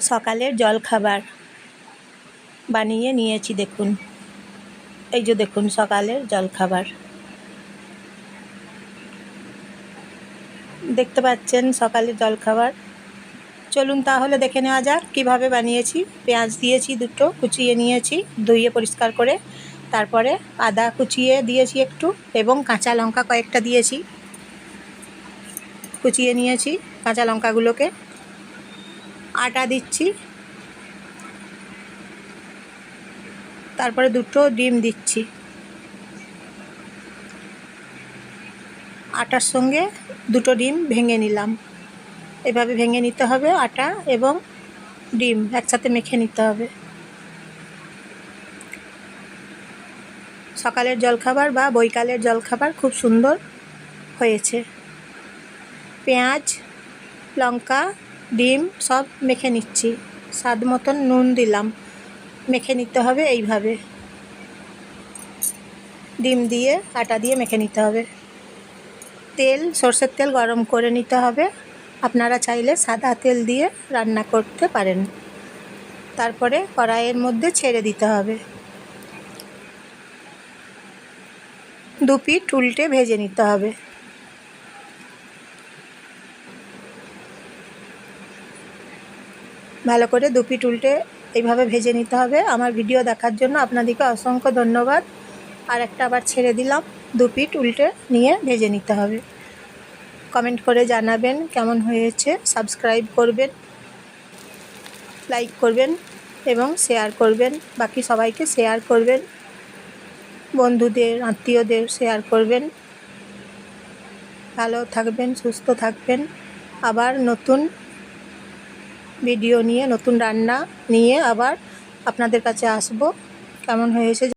সকালের জলখাবার বানিয়ে নিয়েছি, দেখুন। এই যে দেখুন, সকালের জলখাবার। দেখতে পাচ্ছেন সকালের জলখাবার। চলুন তাহলে দেখে নেওয়া যাক কীভাবে বানিয়েছি। পেঁয়াজ দিয়েছি দুটো, কুচিয়ে নিয়েছি, ধুয়ে পরিষ্কার করে, তারপরে আদা কুচিয়ে দিয়েছি একটু এবং কাঁচা লঙ্কা কয়েকটা দিয়েছি। কুচিয়ে নিয়েছি কাঁচা লঙ্কাগুলোকে। আটা দিচ্ছি। তারপরে দুটো ডিম দিচ্ছি। আটার সঙ্গে দুটো ডিম ভেঙে নিলাম। এভাবে ভেঙে নিতে হবে আটা এবং ডিম একসাথে মেখে নিতে হবে। সকালের জলখাবার বা বৈকালের জলখাবার খুব সুন্দর হয়েছে। পেঁয়াজ, লঙ্কা ডিম সব মেখে নিচ্ছি। স্বাদ মতন নুন দিলাম। মেখে নিতে হবে এইভাবে। ডিম দিয়ে, আটা দিয়ে মেখে নিতে হবে। তেল, সর্ষের তেল গরম করে নিতে হবে। আপনারা চাইলে সাদা তেল দিয়ে রান্না করতে পারেন। তারপরে কড়াইয়ের মধ্যে ছেড়ে দিতে হবে। দু পিঠ উল্টে ভেজে নিতে হবে। ভালো করে দু পিঠ উল্টে এইভাবে ভেজে নিতে হবে। আমার ভিডিও দেখার জন্য আপনাদেরকে অসংখ্য ধন্যবাদ। আর একটা আবার ছেড়ে দিলাম দু পিঠ উল্টে নিয়ে ভেজে নিতে হবে। কমেন্ট করে জানাবেন কেমন হয়েছে, সাবস্ক্রাইব করবেন, লাইক করবেন এবং শেয়ার করবেন। বাকি সবাইকে শেয়ার করবেন, বন্ধুদের, আত্মীয়দের শেয়ার করবেন। ভালো থাকবেন, সুস্থ থাকবেন। আবার নতুন ভিডিও নিয়ে নতুন রান্না নিয়ে আবার আপনাদের কাছে আসব। কেমন হয়েছে?